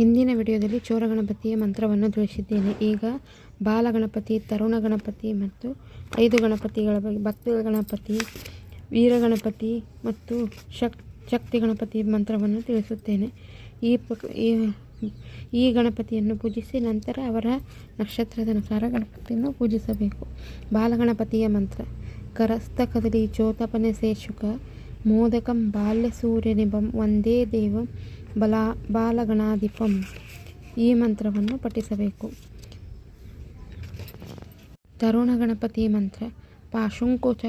ಹಿಂದಿನ ವಿಡಿಯೋದಲ್ಲಿ ಚೋರ ಗಣಪತಿಯ ಮಂತ್ರವನ್ನು ತಿಳಿಸಿದ್ದೇನೆ. ಈಗ ಬಾಲಗಣಪತಿ ತರುಣ ಗಣಪತಿ ಮತ್ತು ಐದು ಗಣಪತಿಗಳ ಬಗ್ಗೆ ಭಕ್ತ ಗಣಪತಿ ವೀರ ಗಣಪತಿ ಮತ್ತು ಶಕ್ ಶಕ್ತಿ ಗಣಪತಿ ಮಂತ್ರವನ್ನು ತಿಳಿಸುತ್ತೇನೆ. ಈ ಈ- ಗಣಪತಿಯನ್ನು ಪೂಜಿಸಿ ನಂತರ ಅವರ ನಕ್ಷತ್ರದ ಅನುಸಾರ ಗಣಪತಿಯನ್ನು ಪೂಜಿಸಬೇಕು. ಬಾಲಗಣಪತಿಯ ಮಂತ್ರ ಕರಸ್ತಕದಲ್ಲಿ ಚೋತಪನೆ ಶೇಷುಕ ಮೋದಕಂ ಬಾಲ್ಯಸೂರ್ಯನಿಭಂ ಒಂದೇ ದೇವಂ ಬಲ ಬಾಲಗಣಾಧಿಪಂ. ಈ ಮಂತ್ರವನ್ನು ಪಠಿಸಬೇಕು. ತರುಣ ಗಣಪತಿ ಮಂತ್ರ, ಪಾಶುಂಕುಚ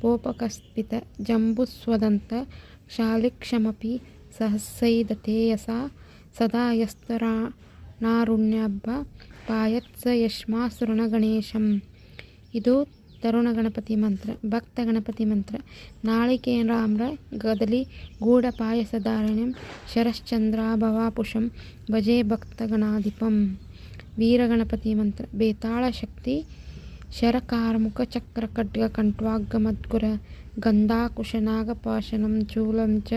ಪೋಪಕಸ್ಪಿತ ಜಂಬುಸ್ವದಂತ ಶಾಲಿಕ್ಷಮಪಿ ಸಹಸ್ಸೈದತೇಯಸ ಸದಾ ಯಸ್ತರಾಣಾರುಣ್ಯಬ್ಬ ಪಾಯತ್ಸ ಯಶ್ಮಾಸುರಣ ಗಣೇಶಂ ಇದು ತರುಣ ಗಣಪತಿ ಮಂತ್ರ, ಭಕ್ತ ಗಣಪತಿ ಮಂತ್ರ. ನಾಳಿಕೇರಾಮ್ರ ಗದಲಿ ಗೂಢ ಪಾಯಸಧಾರಣೆಂ ಶರಶ್ಚಂದ್ರಾಭವಾಪುಷಂ, ಭಜೆ ಭಕ್ತಗಣಾಧಿಪಂ ವೀರಗಣಪತಿ ಮಂತ್ರ, ಬೇತಾಳ ಶಕ್ತಿ ಶರಕಾರ್ಮುಕ ಚಕ್ರ ಖಡ್ಗ ಕಂಠ್ವಾಗ್ಗಮದ್ಗುರ ಗಂಧಾಕುಶನಾಗಪಾಶನಂ ಚೂಲಂ ಚ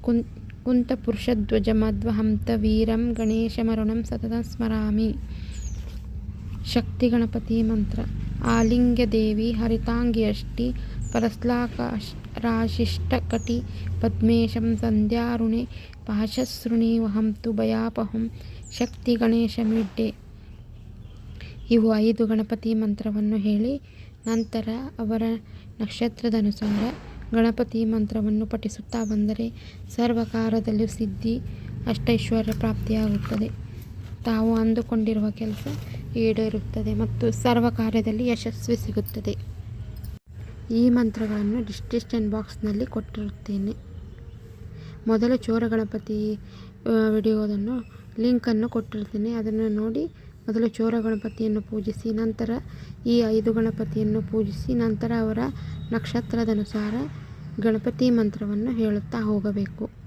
ಕುಂ ಕುಂತಪುರುಷಧ್ವಜ ಮಧ್ವಹಂತ ವೀರಂ ಗಣೇಶಮರುಣಂ ಸತತ ಸ್ಮರಾಮಿ. ಶಕ್ತಿ ಗಣಪತಿ ಮಂತ್ರ ಆಲಿಂಗ್ಯ ಹರಿತಾಂಗಿಯಷ್ಟಿ ಸಂಧ್ಯಾರುಣೆ ಪಾಶಸೃಣೀವಹಂ ವಹಂತು, ಭಯಾಪಹಂ, ಶಕ್ತಿ ಗಣೇಶಮಿಡ್ಡೆ ಇವು ಐದು ಗಣಪತಿ ಮಂತ್ರವನ್ನು ಹೇಳಿ, ನಂತರ ಅವರ ನಕ್ಷತ್ರದನುಸಾರ ಗಣಪತಿ ಮಂತ್ರವನ್ನು ಪಠಿಸುತ್ತಾ ಬಂದರೆ ಸರ್ವಕಾರದಲ್ಲಿ ಸಿದ್ಧಿ, ಅಷ್ಟೈಶ್ವರ್ಯ ಪ್ರಾಪ್ತಿಯಾಗುತ್ತದೆ. ತಾವು ಅಂದುಕೊಂಡಿರುವ ಕೆಲಸ ಈಡೇರುತ್ತದೆ ಮತ್ತು ಸರ್ವ ಕಾರ್ಯದಲ್ಲಿ ಯಶಸ್ವಿ ಸಿಗುತ್ತದೆ. ಈ ಮಂತ್ರಗಳನ್ನು ಡಿಸ್ಕ್ರಿಪ್ಷನ್ ಬಾಕ್ಸ್ನಲ್ಲಿ ಕೊಟ್ಟಿರುತ್ತೇನೆ. ಮೊದಲ ಚೋರ ಗಣಪತಿ ವಿಡಿಯೋದನ್ನು, ಲಿಂಕನ್ನು ಕೊಟ್ಟಿರ್ತೀನಿ ಅದನ್ನು ನೋಡಿ ಮೊದಲು ಚೋರ ಗಣಪತಿಯನ್ನು ಪೂಜಿಸಿ, ನಂತರ ಈ ಐದು ಗಣಪತಿಯನ್ನು ಪೂಜಿಸಿ, ನಂತರ ಅವರ ನಕ್ಷತ್ರದನುಸಾರ ಗಣಪತಿ ಮಂತ್ರವನ್ನು ಹೇಳುತ್ತಾ ಹೋಗಬೇಕು.